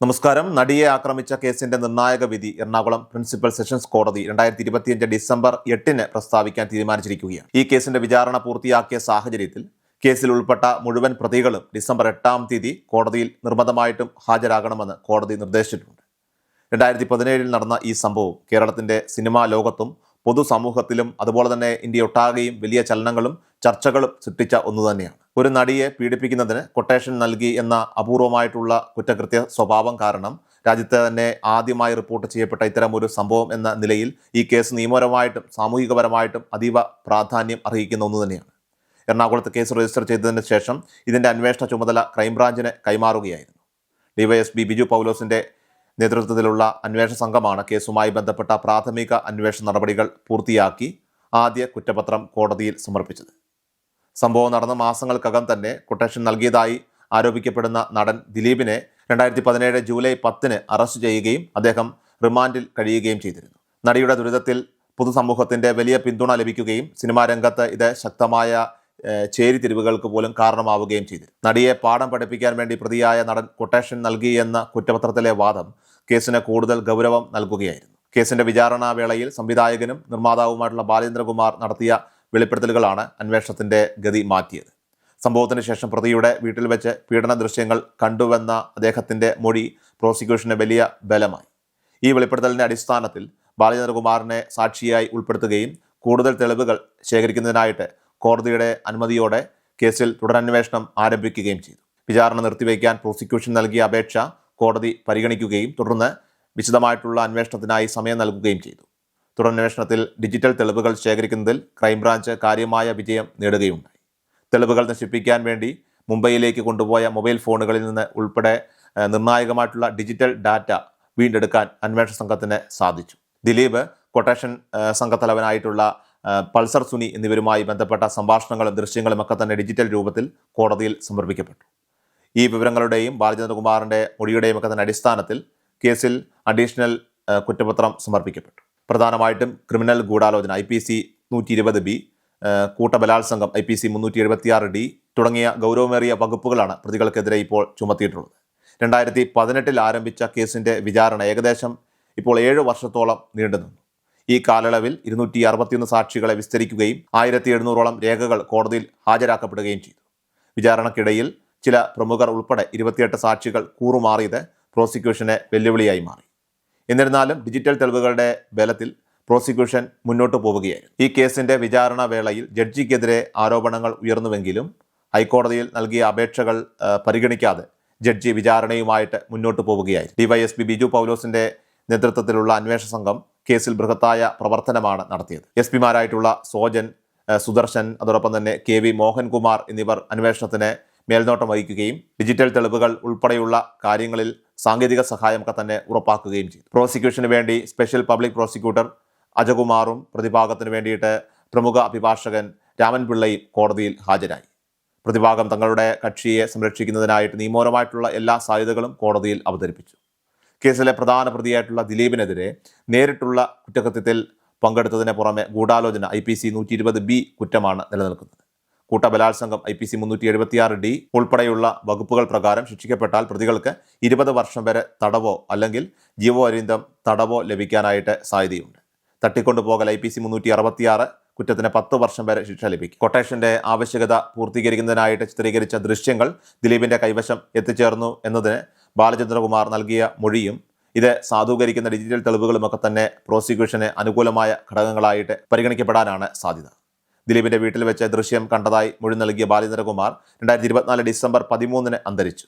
നമസ്കാരം. നടിയെ ആക്രമിച്ച കേസിന്റെ നിർണായക വിധി എറണാകുളം പ്രിൻസിപ്പൽ സെഷൻസ് കോടതി രണ്ടായിരത്തി ഇരുപത്തിയഞ്ച് ഡിസംബർ എട്ടിന് പ്രസ്താവിക്കാൻ തീരുമാനിച്ചിരിക്കുകയാണ്. ഈ കേസിന്റെ വിചാരണ പൂർത്തിയാക്കിയ സാഹചര്യത്തിൽ കേസിൽ ഉൾപ്പെട്ട മുഴുവൻ പ്രതികളും ഡിസംബർ എട്ടാം തീയതി കോടതിയിൽ നിർബന്ധമായിട്ടും ഹാജരാകണമെന്ന് കോടതി നിർദ്ദേശിച്ചിട്ടുണ്ട്. രണ്ടായിരത്തി പതിനേഴിൽ നടന്ന ഈ സംഭവം കേരളത്തിന്റെ സിനിമാ ലോകത്തും പൊതുസമൂഹത്തിലും അതുപോലെ തന്നെ ഇന്ത്യ ഒട്ടാകെയും വലിയ ചലനങ്ങളും ചർച്ചകളും സൃഷ്ടിച്ച ഒന്നു തന്നെയാണ് ഒരു നടിയെ പീഡിപ്പിക്കുന്നതിന് കൊട്ടേഷൻ നൽകി എന്ന അപൂർവമായിട്ടുള്ള കുറ്റകൃത്യ സ്വഭാവം കാരണം രാജ്യത്തെ തന്നെ ആദ്യമായി റിപ്പോർട്ട് ചെയ്യപ്പെട്ട ഇത്തരം ഒരു സംഭവം എന്ന നിലയിൽ ഈ കേസ് നിയമപരമായിട്ടും സാമൂഹികപരമായിട്ടും അതീവ പ്രാധാന്യം അർഹിക്കുന്ന ഒന്ന് തന്നെയാണ്. എറണാകുളത്ത് കേസ് രജിസ്റ്റർ ചെയ്തതിന് ശേഷം ഇതിന്റെ അന്വേഷണ ചുമതല ക്രൈംബ്രാഞ്ചിന് കൈമാറുകയായിരുന്നു. ഡിവൈഎസ്പി ബിജു പൗലോസിന്റെ നേതൃത്വത്തിലുള്ള അന്വേഷണ സംഘമാണ് കേസുമായി ബന്ധപ്പെട്ട പ്രാഥമിക അന്വേഷണ നടപടികൾ പൂർത്തിയാക്കി ആദ്യ കുറ്റപത്രം കോടതിയിൽ സമർപ്പിച്ചത്. സംഭവം നടന്ന മാസങ്ങൾക്കകം തന്നെ കൊട്ടേഷൻ നൽകിയതായി ആരോപിക്കപ്പെടുന്ന നടൻ ദിലീപിനെ രണ്ടായിരത്തി പതിനേഴ് ജൂലൈ പത്തിന് അറസ്റ്റ് ചെയ്യുകയും അദ്ദേഹം റിമാൻഡിൽ കഴിയുകയും ചെയ്തിരുന്നു. നടിയുടെ ദുരിതത്തിൽ പൊതുസമൂഹത്തിന്റെ വലിയ പിന്തുണ ലഭിക്കുകയും സിനിമാ രംഗത്ത് ഇത് ശക്തമായ ചേരിതിരിവുകൾക്ക് പോലും കാരണമാവുകയും ചെയ്തു. നടിയെ പാഠം പഠിപ്പിക്കാൻ വേണ്ടി പ്രതിയായ നടൻ കൊട്ടേഷൻ നൽകി എന്ന കുറ്റപത്രത്തിലെ വാദം കേസിന് കൂടുതൽ ഗൗരവം നൽകുകയായിരുന്നു. കേസിന്റെ വിചാരണാ വേളയിൽ സംവിധായകനും നിർമ്മാതാവുമായിട്ടുള്ള ബാലേന്ദ്രകുമാർ നടത്തിയ വെളിപ്പെടുത്തലുകളാണ് അന്വേഷണത്തിന്റെ ഗതി മാറ്റിയത്. സംഭവത്തിന് ശേഷം പ്രതിയുടെ വീട്ടിൽ വെച്ച് പീഡന ദൃശ്യങ്ങൾ കണ്ടുവെന്ന അദ്ദേഹത്തിന്റെ മൊഴി പ്രോസിക്യൂഷന് വലിയ ബലമായി. ഈ വെളിപ്പെടുത്തലിന്റെ അടിസ്ഥാനത്തിൽ ബാലചന്ദ്രകുമാറിനെ സാക്ഷിയായി ഉൾപ്പെടുത്തുകയും കൂടുതൽ തെളിവുകൾ ശേഖരിക്കുന്നതിനായിട്ട് കോടതിയുടെ അനുമതിയോടെ കേസിൽ തുടരന്വേഷണം ആരംഭിക്കുകയും ചെയ്തു. വിചാരണ നിർത്തിവെക്കാൻ പ്രോസിക്യൂഷൻ നൽകിയ അപേക്ഷ കോടതി പരിഗണിക്കുകയും തുടർന്ന് വിശദമായിട്ടുള്ള അന്വേഷണത്തിനായി സമയം നൽകുകയും ചെയ്തു. തുടരന്വേഷണത്തിൽ ഡിജിറ്റൽ തെളിവുകൾ ശേഖരിക്കുന്നതിൽ ക്രൈംബ്രാഞ്ച് കാര്യമായ വിജയം നേടുകയുണ്ടായി. തെളിവുകൾ നശിപ്പിക്കാൻ വേണ്ടി മുംബൈയിലേക്ക് കൊണ്ടുപോയ മൊബൈൽ ഫോണുകളിൽ നിന്ന് ഉൾപ്പെടെ നിർണായകമായിട്ടുള്ള ഡിജിറ്റൽ ഡാറ്റ വീണ്ടെടുക്കാൻ അന്വേഷണ സംഘത്തിന് സാധിച്ചു. ദിലീപ് കൊട്ടേഷൻ സംഘത്തലവനായിട്ടുള്ള പൾസർ സുനി എന്നിവരുമായി ബന്ധപ്പെട്ട സംഭാഷണങ്ങളും ദൃശ്യങ്ങളും ഒക്കെ തന്നെ ഡിജിറ്റൽ രൂപത്തിൽ കോടതിയിൽ സമർപ്പിക്കപ്പെട്ടു. ഈ വിവരങ്ങളുടെയും ബാലചന്ദ്രകുമാറിന്റെ മൊഴിയുടെയും ഒക്കെ തന്നെ അടിസ്ഥാനത്തിൽ കേസിൽ അഡീഷണൽ കുറ്റപത്രം സമർപ്പിക്കപ്പെട്ടു. പ്രധാനമായിട്ടും ക്രിമിനൽ ഗൂഢാലോചന ഐ പി സി നൂറ്റി ഇരുപത് ബി കൂട്ടബലാത്സംഗം ഐ പി സി മുന്നൂറ്റി എഴുപത്തിയാറ് ഡി തുടങ്ങിയ ഗൗരവമേറിയ വകുപ്പുകളാണ് പ്രതികൾക്കെതിരെ ഇപ്പോൾ ചുമത്തിയിട്ടുള്ളത്. രണ്ടായിരത്തി പതിനെട്ടിൽ ആരംഭിച്ച കേസിന്റെ വിചാരണ ഏകദേശം ഇപ്പോൾ ഏഴ് വർഷത്തോളം നീണ്ടുനിന്നു ഈ കാലയളവിൽ ഇരുന്നൂറ്റി അറുപത്തിയൊന്ന് സാക്ഷികളെ വിസ്തരിക്കുകയും ആയിരത്തി എഴുന്നൂറോളം രേഖകൾ കോടതിയിൽ ഹാജരാക്കപ്പെടുകയും ചെയ്തു. വിചാരണക്കിടയിൽ ചില പ്രമുഖർ ഉൾപ്പെടെ ഇരുപത്തിയെട്ട് സാക്ഷികൾ കൂറുമാറിയത് പ്രോസിക്യൂഷനെ വെല്ലുവിളിയായി മാറി. എന്നിരുന്നാലും ഡിജിറ്റൽ തെളിവുകളുടെ ബലത്തിൽ പ്രോസിക്യൂഷൻ മുന്നോട്ട് പോവുകയായിരുന്നു. ഈ കേസിന്റെ വിചാരണ വേളയിൽ ജഡ്ജിക്കെതിരെ ആരോപണങ്ങൾ ഉയർന്നുവെങ്കിലും ഹൈക്കോടതിയിൽ നൽകിയ അപേക്ഷകൾ പരിഗണിക്കാതെ ജഡ്ജി വിചാരണയുമായിട്ട് മുന്നോട്ട് പോവുകയായിരുന്നു. ഡിവൈഎസ്പി ബിജു പൗലോസിന്റെ നേതൃത്വത്തിലുള്ള അന്വേഷണ സംഘം കേസിൽ ബൃഹത്തായ പ്രവർത്തനമാണ് നടത്തിയത്. എസ് പിമാരായിട്ടുള്ള സോജൻ സുദർശൻ അതോടൊപ്പം തന്നെ കെ വി മോഹൻകുമാർ എന്നിവർ അന്വേഷണത്തിന് മേൽനോട്ടം വഹിക്കുകയും ഡിജിറ്റൽ തെളിവുകൾ ഉൾപ്പെടെയുള്ള കാര്യങ്ങളിൽ സാങ്കേതിക സഹായമൊക്കെ തന്നെ ഉറപ്പാക്കുകയും ചെയ്തു. പ്രോസിക്യൂഷന് വേണ്ടി സ്പെഷ്യൽ പബ്ലിക് പ്രോസിക്യൂട്ടർ അജകുമാറും പ്രതിഭാഗത്തിന് വേണ്ടിയിട്ട് പ്രമുഖ അഭിഭാഷകൻ രാമൻ പിള്ളയും കോടതിയിൽ ഹാജരായി. പ്രതിഭാഗം തങ്ങളുടെ കക്ഷിയെ സംരക്ഷിക്കുന്നതിനായിട്ട് നിയമപരമായിട്ടുള്ള എല്ലാ സാധ്യതകളും കോടതിയിൽ അവതരിപ്പിച്ചു. കേസിലെ പ്രധാന പ്രതിയായിട്ടുള്ള ദിലീപിനെതിരെ നേരിട്ടുള്ള കുറ്റകൃത്യത്തിൽ പങ്കെടുത്തതിന് പുറമെ ഗൂഢാലോചന ഐ പി സി നൂറ്റി ഇരുപത് ബി കുറ്റമാണ് നിലനിൽക്കുന്നത്. കൂട്ടബലാത്സംഗം ഐ പി സി മുന്നൂറ്റി എഴുപത്തിയാറ് ഡി ഉൾപ്പെടെയുള്ള വകുപ്പുകൾ പ്രകാരം ശിക്ഷിക്കപ്പെട്ടാൽ പ്രതികൾക്ക് ഇരുപത് വർഷം വരെ തടവോ അല്ലെങ്കിൽ ജീവപര്യന്തം തടവോ ലഭിക്കാനായിട്ട് സാധ്യതയുണ്ട്. തട്ടിക്കൊണ്ടുപോകൽ ഐ പി സി മുന്നൂറ്റി അറുപത്തിയാറ് കുറ്റത്തിന് പത്ത് വർഷം വരെ ശിക്ഷ ലഭിക്കും. കൊട്ടേഷന്റെ ആവശ്യകത പൂർത്തീകരിക്കുന്നതിനായിട്ട് ചിത്രീകരിച്ച ദൃശ്യങ്ങൾ ദിലീപിന്റെ കൈവശം എത്തിച്ചേർന്നു എന്നതിന് ബാലചന്ദ്രകുമാർ നൽകിയ മൊഴിയും ഇത് സാധൂകരിക്കുന്ന ഡിജിറ്റൽ തെളിവുകളുമൊക്കെ തന്നെ പ്രോസിക്യൂഷന് അനുകൂലമായ ഘടകങ്ങളായിട്ട് പരിഗണിക്കപ്പെടാനാണ് സാധ്യത. ദിലീപിന്റെ വീട്ടിൽ വെച്ച് ദൃശ്യം കണ്ടതായി മൊഴി നൽകിയ ബാലേന്ദ്രകുമാർ രണ്ടായിരത്തി ഇരുപത്തിനാല് ഡിസംബർ പതിമൂന്നിന് അന്തരിച്ചു.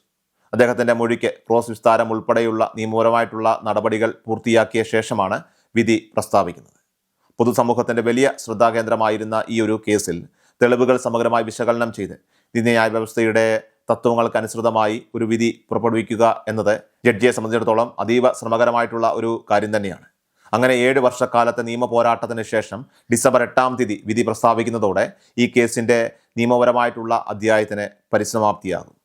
അദ്ദേഹത്തിന്റെ മൊഴിക്ക് ക്രോസ് വിസ്താരം ഉൾപ്പെടെയുള്ള നിയമപരമായിട്ടുള്ള നടപടികൾ പൂർത്തിയാക്കിയ ശേഷമാണ് വിധി പ്രസ്താവിക്കുന്നത്. പൊതുസമൂഹത്തിന്റെ വലിയ ശ്രദ്ധാകേന്ദ്രമായിരുന്ന ഈ ഒരു കേസിൽ തെളിവുകൾ സമഗ്രമായി വിശകലനം ചെയ്ത് നീതിന്യായ വ്യവസ്ഥയുടെ തത്വങ്ങൾക്കനുസൃതമായി ഒരു വിധി പുറപ്പെടുവിക്കുക എന്നത് ജഡ്ജിയെ സംബന്ധിച്ചിടത്തോളം അതീവ ശ്രമകരമായിട്ടുള്ള ഒരു കാര്യം തന്നെയാണ്. അങ്ങനെ ഏഴ് വർഷക്കാലത്തെ നിയമ പോരാട്ടത്തിന് ശേഷം ഡിസംബർ എട്ടാം തീയതി വിധി പ്രസ്താവിക്കുന്നതോടെ ഈ കേസിന്റെ നിയമപരമായിട്ടുള്ള അധ്യായത്തിന് പരിസമാപ്തിയാകും.